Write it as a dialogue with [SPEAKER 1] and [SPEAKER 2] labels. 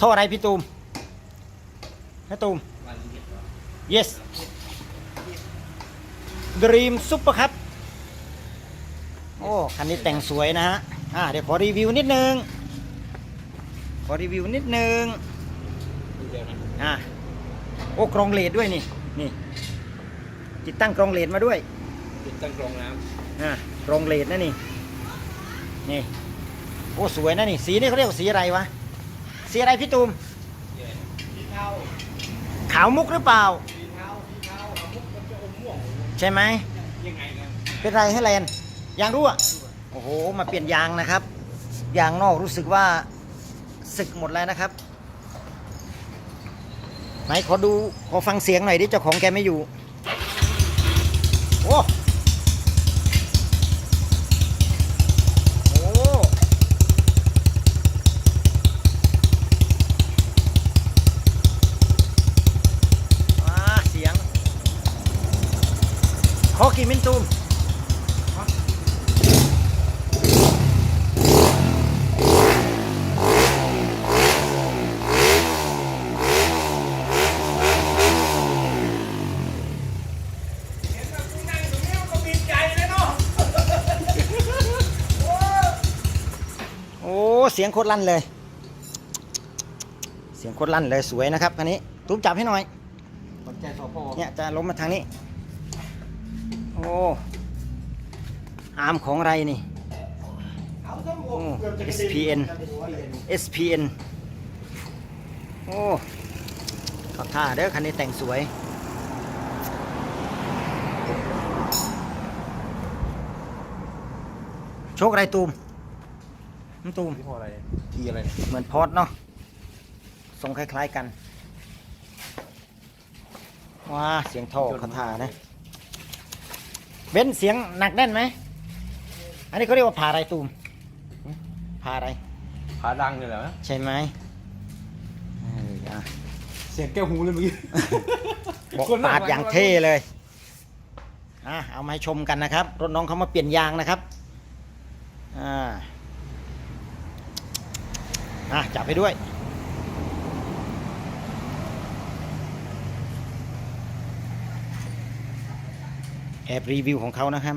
[SPEAKER 1] ท่ออะไรพี่ตูมให้ตูม yes dream super ครับ โอ้คันนี้แต่งสวยนะฮะ อ่าเดี๋ยวขอรีวิวนิดนึง ขอรีวิวนิดนึงอ่าโอ้กรองเลดด้วยนี่ นี่ ติดตั้งกรองเลดมาด้วย
[SPEAKER 2] ติดตั้งกรองน้
[SPEAKER 1] อ่ากรองเลดนะนี่ นี่ โอ้สวยนะนี่ สีนี่เขาเรียกว่าสีอะไรวะ สีอะไรพี่ตูม
[SPEAKER 2] สีเทา
[SPEAKER 1] ขาวมุกหรือเปล่า
[SPEAKER 2] สีเทาสีเทาเอามุกมันจะอมม่วง
[SPEAKER 1] ใช่ไหม
[SPEAKER 2] ยังไงกัน
[SPEAKER 1] เป็นไรให้แลนยางรั่วโอ้โห มาเปลี่ยนยางนะครับ ยางนอกรู้สึกว่าสึกหมดแล้วนะครับ ไหนขอดูขอฟังเสียงหน่อยดิเจ้าของแกไม่อยู่ โอ้โอ้อ่าเสียง ขอ กี่มินตูม
[SPEAKER 2] เห็นแบบกูนั่งอยู่ตรงนี้มันก็บินใจเลยเนาะ
[SPEAKER 1] โอ้ เสียงโคตรลั่นเลย เสียงโคตรลั่นเลยสวยนะครับคันนี้ ตุ้มจับให้หน่อย
[SPEAKER 2] สนใจสพ
[SPEAKER 1] เนี่ยจะล้มมาทางนี้โอ้ อาร์มของอะไรนี่
[SPEAKER 2] เอาทั้งหมด
[SPEAKER 1] โอ้
[SPEAKER 2] เกือบจะกระเด็
[SPEAKER 1] SPN
[SPEAKER 2] กระเด็นหัวเลย
[SPEAKER 1] SPN โอ้ขอท่าเด้อคันนี้แต่งสวย โชคอะไรตูมน้ำตูม
[SPEAKER 2] ที่พออะไรทีอะไร
[SPEAKER 1] เหมือนพอดเนาะทรงคล้าย ๆกัน ว้า เสียงท่อคาถานะ เบ้นเสียงหนักแน่นไหม อันนี้เขาเรียกว่าผ่าอะไรตูมผ่าอะไร
[SPEAKER 2] ผาดังเลยเหรอ
[SPEAKER 1] ใช่ไหมเอออะ
[SPEAKER 2] เสียงแก้วหูเลยเมื่อกี้
[SPEAKER 1] บอกปาดอย่างเท่เลยอะเอามาให้ชมกันนะครับ รถน้องเขามาเปลี่ยนยางนะครับ อ่า อะจับไปด้วย แอบรีวิวของเขานะครับ